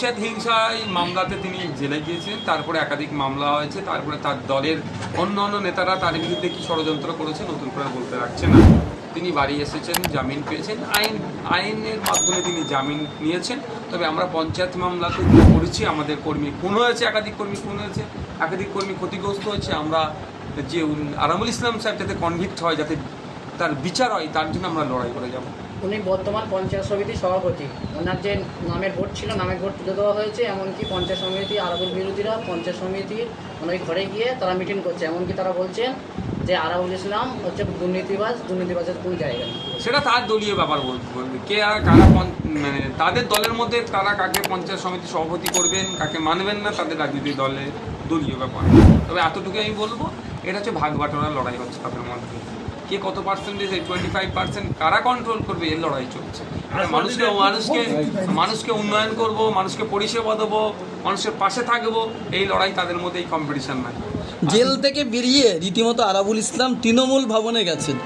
পঞ্চায়েত হিংসায় মামলাতে তিনি জেলে গিয়েছিলেন, তারপরে একাধিক মামলা হয়েছে, তারপরে তার দলের অন্য অন্য নেতারা তার বিরুদ্ধে কি ষড়যন্ত্র করেছে নতুন করে বলতে রাখছে না। তিনি বাড়ি এসেছেন, জামিন পেয়েছেন, আইন, আইনের মাধ্যমে তিনি জামিন নিয়েছেন। তবে আমরা পঞ্চায়েত মামলাতে করেছি? আমাদের কর্মী খুন হয়েছে, একাধিক কর্মী খুন হয়েছে, একাধিক কর্মী ক্ষতিগ্রস্ত হয়েছে। আমরা যে আরামুল ইসলাম সাহেব যাতে কনভিক্ট হয় যাতে তার বিচার হয়, তার জন্য আমরা লড়াই করে যাব। উনি বর্তমান পঞ্চায়েত সমিতির সভাপতি। ওনার যে নামের ভোট ছিল, নামের ভোট তুলে দেওয়া হয়েছে, এমনকি পঞ্চায়েত সমিতি, আরাবুল বিরোধীরা পঞ্চায়েত সমিতির ওনার ঘরে গিয়ে তারা মিটিং করছে। এমনকি তারা বলছেন যে আরাবুল ইসলাম হচ্ছে দুর্নীতিবাজ, দুর্নীতিবাজের কোনো জায়গা। সেটা তার দলীয় ব্যাপার বলবে। কে আর কারা মানে তাদের দলের মধ্যে তারা কাকে পঞ্চায়েত সমিতি সভাপতি করবেন, কাকে মানবেন না, তাদের রাজনৈতিক দলের দলীয় ব্যাপার। তবে এতটুকু আমি বলব এটা হচ্ছে ভাগ বাটোয়ার লড়াই হচ্ছে তাদের মধ্যে। কে কত পার্সেন্টেজ এই টোয়েন্টি ফাইভ পার্সেন্ট কারা কন্ট্রোল করবে এর লড়াই চলছে। মানুষকে মানুষকে মানুষকে উন্নয়ন করব মানুষকে পরিষেবা দেবো মানুষের পাশে থাকব এই লড়াই তাদের মধ্যে এই কম্পিটিশন নাই। জেল থেকে বেরিয়ে রীতিমতো আরাবুল ইসলাম তৃণমূল ভবনে গেছেন।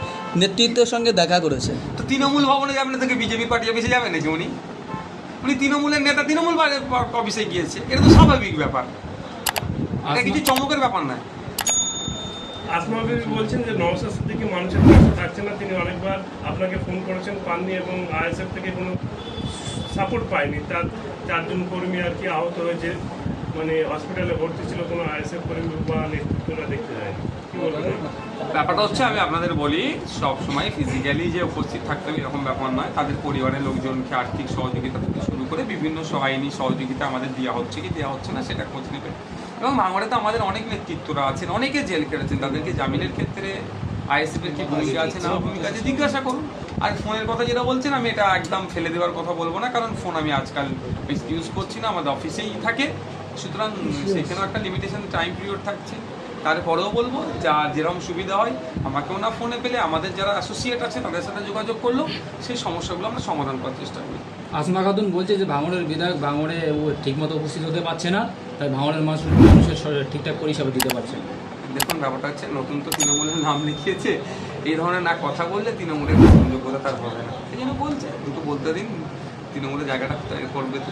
নেতৃত্বের সঙ্গে দেখা করেছে তো তৃণমূল ভবনে যাবেন না থেকে বিজেপি পার্টি অফিসে যাবেন নাকি উনি? উনি তৃণমূলের নেতা তৃণমূল অফিসে গিয়েছে। এটা তো স্বাভাবিক ব্যাপার। এটা কিছু চমকের ব্যাপার নয়। আসমা বিবি বলছেন যে নওশাদ সিদ্দিকী মানুষের পাশে থাকছে না, তিনি অনেকবার আপনাকে ফোন করেছেন পাননি এবং আইএসএফ থেকে কোনো সাপোর্ট পায়নি। তার চারজন কর্মী আর কি আহত হয়েছে মানে হসপিটালে ভর্তি ছিল, কোনো আইএসএফ কর্মী বা নেতৃত্বরা দেখতে বলবেন? ব্যাপারটা হচ্ছে, আমি আপনাদের বলি, সব সময় ফিজিক্যালি যে উপস্থিত থাকতে হবে এরকম ব্যাপার নয়। তাদের পরিবারের লোকজনকে আর্থিক সহযোগিতা থেকে শুরু করে বিভিন্ন সহ- আইনি সহযোগিতা আমাদের দেওয়া হচ্ছে কি দেওয়া হচ্ছে না, সেটা খোঁজ নেবে এবং ভাঙড়ে তো আমাদের অনেক নেতৃত্বরা আছেন অনেকে জেল কেটেছেন তাদেরকে জামিনের ক্ষেত্রে আইএসএফের কি ভূমিকা আছে না ভূমিকা আছে? জিজ্ঞাসা করুন। আর ফোনের কথা যেটা বলছেন আমি এটা একদম ফেলে দেওয়ার কথা বলব না কারণ ফোন আমি আজকাল বেশি ইউজ করছি না আমাদের অফিসেই থাকে। সুতরাং সেখানেও একটা লিমিটেশন টাইম পিরিয়ড থাকছে। তারপরেও বলব যা যেরকম সুবিধা হয় আমাকেও না ফোনে পেলে আমাদের যারা অ্যাসোসিয়েট আছে তাদের সাথে যোগাযোগ করল সেই সমস্যাগুলো আমরা সমাধান করার চেষ্টা করি। আসমা খাতুন বলছে যে ভাঙড়ের বিধায়ক ভাঙড়ে ও ঠিকমতো উপস্থিত হতে পারছে না তাই ভাঙড়ের মানুষ মানুষের শরীরে ঠিকঠাক পরিষেবা দিতে পারছে না। দেখুন ব্যাপারটা হচ্ছে নতুন তো তৃণমূলের নাম লিখিয়েছে এই ধরনের না কথা বললে তৃণমূলের গ্রহণযোগ্যতা তার হবে না। সেই জন্য বলছে দুটো বলতে দিন তৃণমূলের জায়গাটা করবে তো।